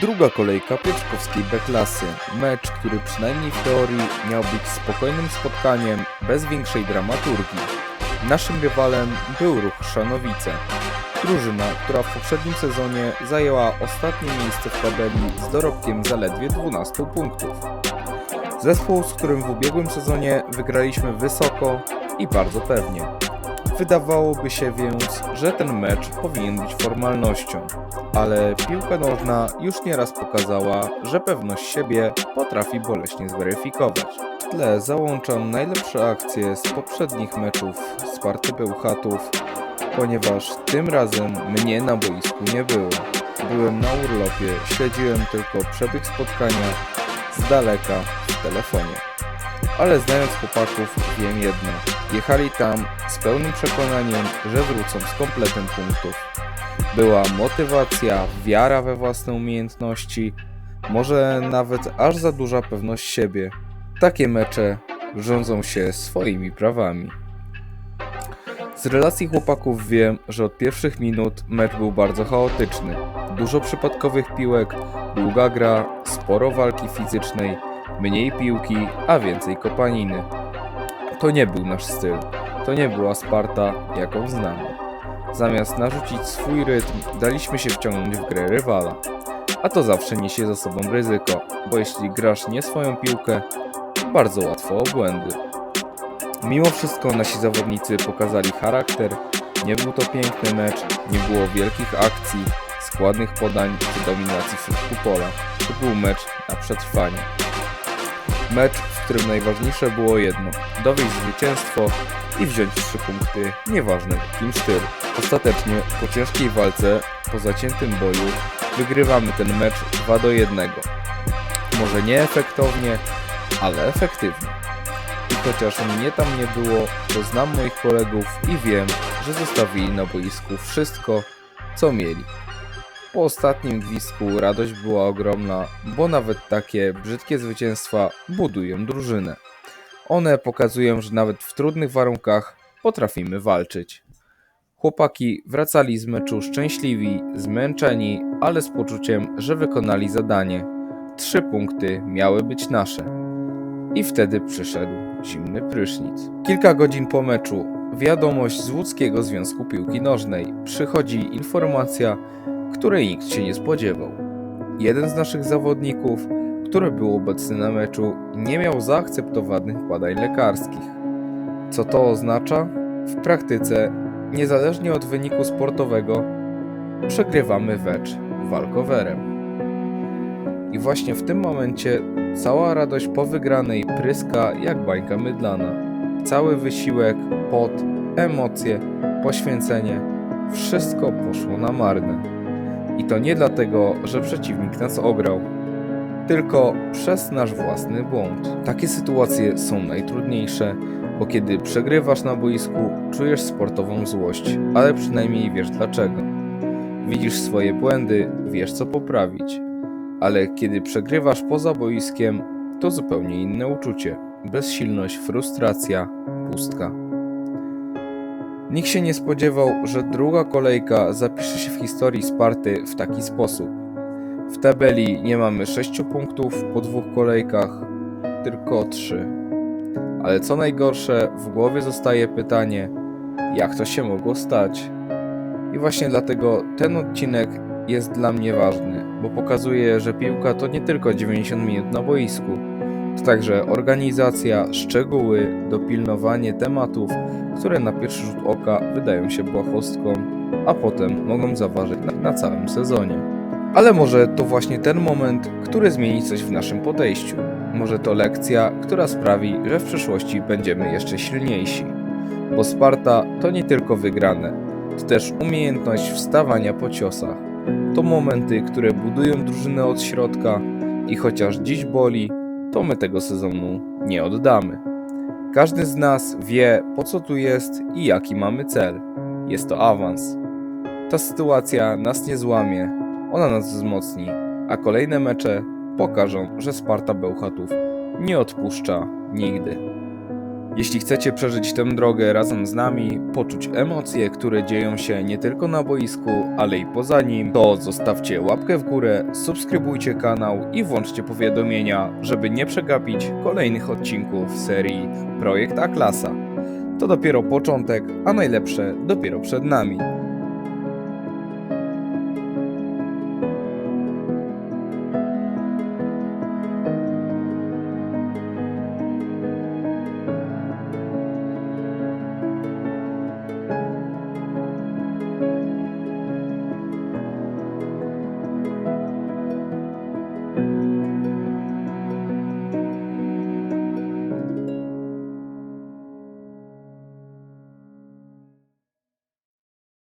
Druga kolejka Pieczkowskiej B-klasy. Mecz, który przynajmniej w teorii miał być spokojnym spotkaniem, bez większej dramaturgii. Naszym rywalem był Ruch Szanowice. Drużyna, która w poprzednim sezonie zajęła ostatnie miejsce w tabeli z dorobkiem zaledwie 12 punktów. Zespół, z którym w ubiegłym sezonie wygraliśmy wysoko i bardzo pewnie. Wydawałoby się więc, że ten mecz powinien być formalnością, ale piłka nożna już nieraz pokazała, że pewność siebie potrafi boleśnie zweryfikować. W tle załączam najlepsze akcje z poprzednich meczów Sparty Bełchatów, ponieważ tym razem mnie na boisku nie było. Byłem na urlopie, śledziłem tylko przebieg spotkania z daleka w telefonie. Ale znając chłopaków wiem jedno. Jechali tam z pełnym przekonaniem, że wrócą z kompletem punktów. Była motywacja, wiara we własne umiejętności, może nawet aż za duża pewność siebie. Takie mecze rządzą się swoimi prawami. Z relacji chłopaków wiem, że od pierwszych minut mecz był bardzo chaotyczny. Dużo przypadkowych piłek, długa gra, sporo walki fizycznej, mniej piłki, a więcej kopaniny. To nie był nasz styl. To nie była Sparta, jaką znamy. Zamiast narzucić swój rytm, daliśmy się wciągnąć w grę rywala. A to zawsze niesie za sobą ryzyko, bo jeśli grasz nie swoją piłkę, bardzo łatwo o błędy. Mimo wszystko nasi zawodnicy pokazali charakter, nie był to piękny mecz, nie było wielkich akcji, składnych podań czy dominacji w środku pola. To był mecz na przetrwanie. Mecz, w którym najważniejsze było jedno: dowieść zwycięstwo i wziąć trzy punkty, nieważne w jakim stylu. Ostatecznie, po ciężkiej walce, po zaciętym boju, wygrywamy ten mecz 2 do 1. Może nie efektownie, ale efektywnie. I chociaż mnie tam nie było, to znam moich kolegów i wiem, że zostawili na boisku wszystko, co mieli. Po ostatnim gwizdku radość była ogromna, bo nawet takie brzydkie zwycięstwa budują drużynę. One pokazują, że nawet w trudnych warunkach potrafimy walczyć. Chłopaki wracali z meczu szczęśliwi, zmęczeni, ale z poczuciem, że wykonali zadanie. Trzy punkty miały być nasze. I wtedy przyszedł zimny prysznic. Kilka godzin po meczu wiadomość z Łódzkiego Związku Piłki Nożnej. Przychodzi informacja, której nikt się nie spodziewał. Jeden z naszych zawodników, który był obecny na meczu, nie miał zaakceptowanych badań lekarskich. Co to oznacza? W praktyce, niezależnie od wyniku sportowego, przegrywamy wecz walkowerem. I właśnie w tym momencie cała radość po wygranej pryska jak bańka mydlana. Cały wysiłek, pot, emocje, poświęcenie, wszystko poszło na marne. I to nie dlatego, że przeciwnik nas ograł, tylko przez nasz własny błąd. Takie sytuacje są najtrudniejsze, bo kiedy przegrywasz na boisku, czujesz sportową złość, ale przynajmniej wiesz dlaczego. Widzisz swoje błędy, wiesz co poprawić. Ale kiedy przegrywasz poza boiskiem, to zupełnie inne uczucie. Bezsilność, frustracja, pustka. Nikt się nie spodziewał, że druga kolejka zapisze się w historii Sparty w taki sposób. W tabeli nie mamy 6 punktów po dwóch kolejkach, tylko 3. Ale co najgorsze, w głowie zostaje pytanie, jak to się mogło stać? I właśnie dlatego ten odcinek jest dla mnie ważny, bo pokazuje, że piłka to nie tylko 90 minut na boisku, to także organizacja, szczegóły, dopilnowanie tematów, które na pierwszy rzut oka wydają się błahostką, a potem mogą zaważyć na, na całym sezonie. Ale może to właśnie ten moment, który zmieni coś w naszym podejściu. Może to lekcja, która sprawi, że w przyszłości będziemy jeszcze silniejsi. Bo Sparta to nie tylko wygrane, to też umiejętność wstawania po ciosach. To momenty, które budują drużynę od środka i chociaż dziś boli, to my tego sezonu nie oddamy. Każdy z nas wie, po co tu jest i jaki mamy cel. Jest to awans. Ta sytuacja nas nie złamie, ona nas wzmocni, a kolejne mecze pokażą, że Sparta Bełchatów nie odpuszcza nigdy. Jeśli chcecie przeżyć tę drogę razem z nami, poczuć emocje, które dzieją się nie tylko na boisku, ale i poza nim, to zostawcie łapkę w górę, subskrybujcie kanał i włączcie powiadomienia, żeby nie przegapić kolejnych odcinków serii Projekt A-Klasa. To dopiero początek, a najlepsze dopiero przed nami.